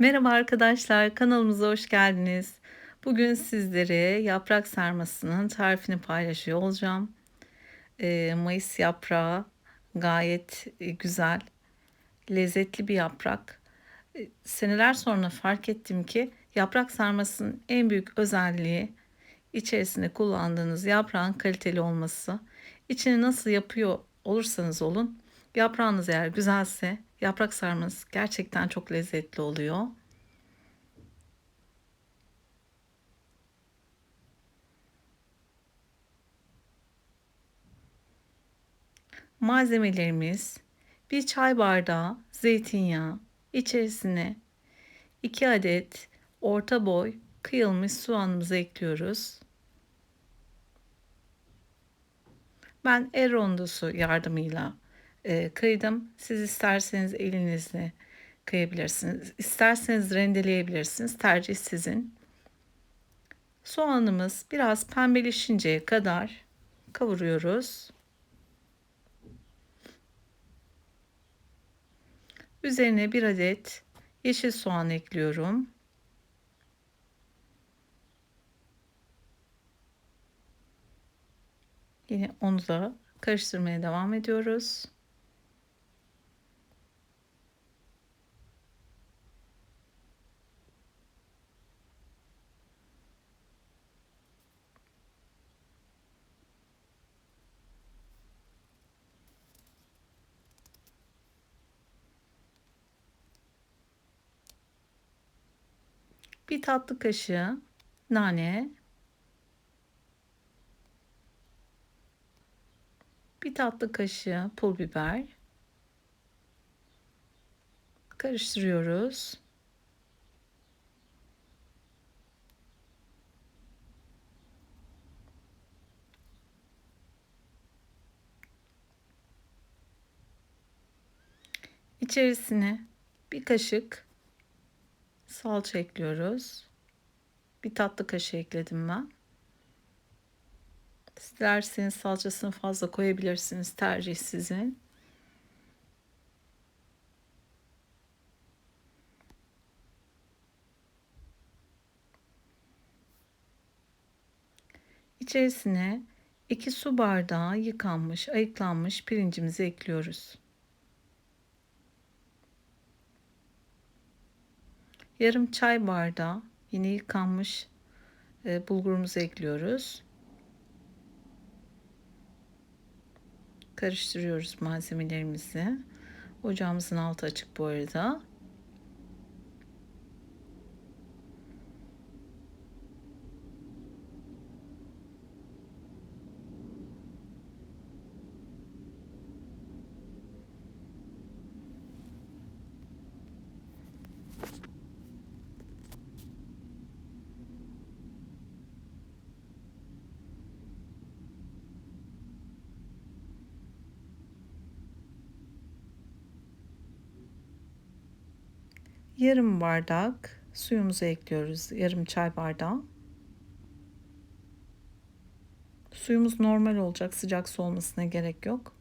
Merhaba arkadaşlar, kanalımıza hoş geldiniz. Bugün sizlere yaprak sarmasının tarifini paylaşıyor olacağım. Eee, mayıs yaprağı gayet e, güzel, lezzetli bir yaprak. E, Seneler sonra fark ettim ki yaprak sarmasının en büyük özelliği içerisinde kullandığınız yaprağın kaliteli olması. İçini nasıl yapıyor olursanız olun, yaprağınız eğer güzelse yaprak sarmanız gerçekten çok lezzetli oluyor. Malzemelerimiz bir çay bardağı zeytinyağı, içerisine 2 adet orta boy kıyılmış soğanımızı ekliyoruz. Ben el rondosu yardımıyla e, kıydım. Siz isterseniz elinizle kıyabilirsiniz. İsterseniz rendeleyebilirsiniz. Tercih sizin. Soğanımız biraz pembeleşinceye kadar kavuruyoruz. Üzerine bir adet yeşil soğan ekliyorum. Yine onu da karıştırmaya devam ediyoruz. Bir tatlı kaşığı nane, bir tatlı kaşığı pul biber karıştırıyoruz. İçerisine bir kaşık salça ekliyoruz. Bir tatlı kaşığı ekledim ben. Dilerseniz salçasını fazla koyabilirsiniz. Tercih sizin. İçerisine 2 su bardağı yıkanmış, ayıklanmış pirincimizi ekliyoruz. Yarım çay bardağı yine yıkanmış e, bulgurumuzu ekliyoruz. Karıştırıyoruz malzemelerimizi. Ocağımızın altı açık bu arada. Yarım bardak suyumuzu ekliyoruz. Yarım çay bardağı. Suyumuz normal olacak. Sıcak su olmasına gerek yok.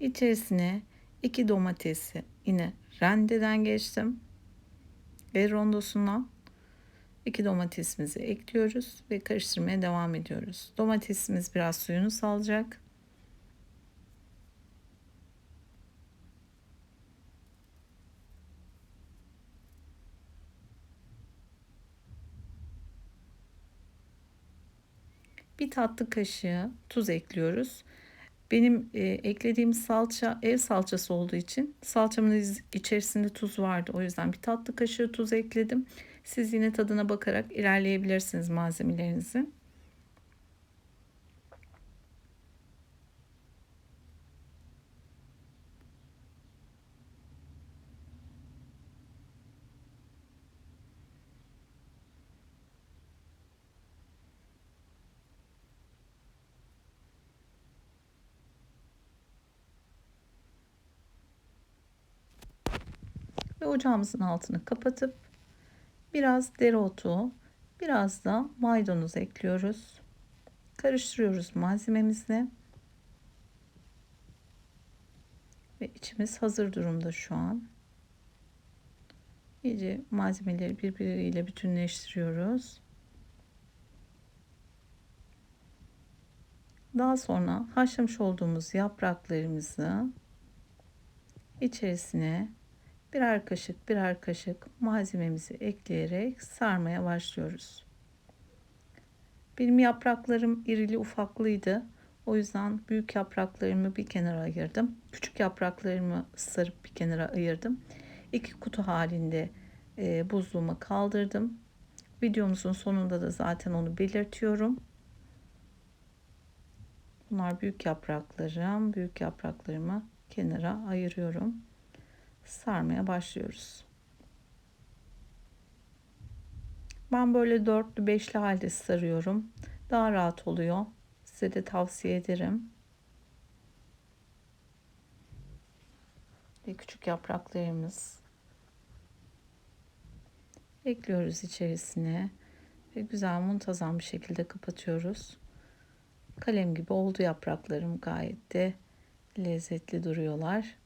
İçerisine iki domatesi yine rendeden geçtim. Ve rondosundan iki domatesimizi ekliyoruz ve karıştırmaya devam ediyoruz. Domatesimiz biraz suyunu salacak. Bir tatlı kaşığı tuz ekliyoruz. Benim e, eklediğim salça ev salçası olduğu için salçamın içerisinde tuz vardı. O yüzden bir tatlı kaşığı tuz ekledim. Siz yine tadına bakarak ilerleyebilirsiniz malzemelerinizi. Ve ocağımızın altını kapatıp biraz dereotu, biraz da maydanoz ekliyoruz. Karıştırıyoruz malzememizi. Ve içimiz hazır durumda şu an. İyice malzemeleri birbiriyle bütünleştiriyoruz. Daha sonra haşlamış olduğumuz yapraklarımızı içerisine birer kaşık birer kaşık malzememizi ekleyerek sarmaya başlıyoruz. Benim yapraklarım irili ufaklıydı. O yüzden büyük yapraklarımı bir kenara ayırdım. Küçük yapraklarımı sarıp bir kenara ayırdım. İki kutu halinde e, buzluğuma kaldırdım. Videomuzun sonunda da zaten onu belirtiyorum. Bunlar büyük yapraklarım. Büyük yapraklarımı kenara ayırıyorum. Sarmaya başlıyoruz. Ben böyle dörtlü beşli halde sarıyorum. Daha rahat oluyor. Size de tavsiye ederim. Ve küçük yapraklarımız ekliyoruz içerisine ve güzel muntazam bir şekilde kapatıyoruz. Kalem gibi oldu yapraklarım gayet de lezzetli duruyorlar.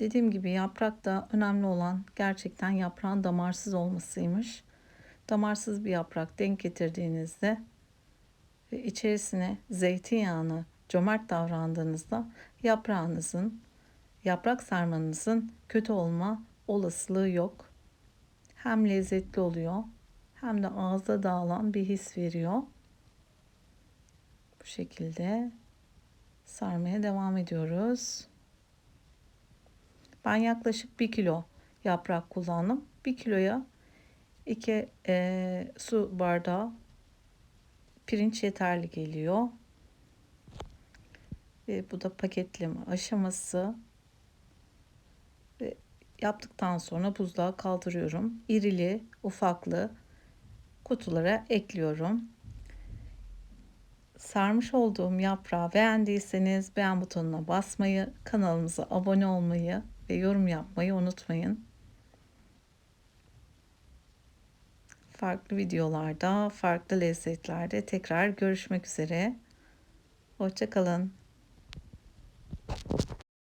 Dediğim gibi yaprakta önemli olan gerçekten yaprağın damarsız olmasıymış. Damarsız bir yaprak denk getirdiğinizde ve içerisine zeytinyağını cömert davrandığınızda yaprağınızın, yaprak sarmanızın kötü olma olasılığı yok. Hem lezzetli oluyor hem de ağızda dağılan bir his veriyor. Bu şekilde sarmaya devam ediyoruz. Ben yaklaşık 1 kilo yaprak kullandım. 1 kiloya 2 e, su bardağı pirinç yeterli geliyor. Ve bu da paketleme aşaması. Ve yaptıktan sonra buzluğa kaldırıyorum. İrili, ufaklı kutulara ekliyorum. Sarmış olduğum yaprağı beğendiyseniz beğen butonuna basmayı, kanalımıza abone olmayı ve yorum yapmayı unutmayın. Farklı videolarda, farklı lezzetlerde tekrar görüşmek üzere. Hoşçakalın.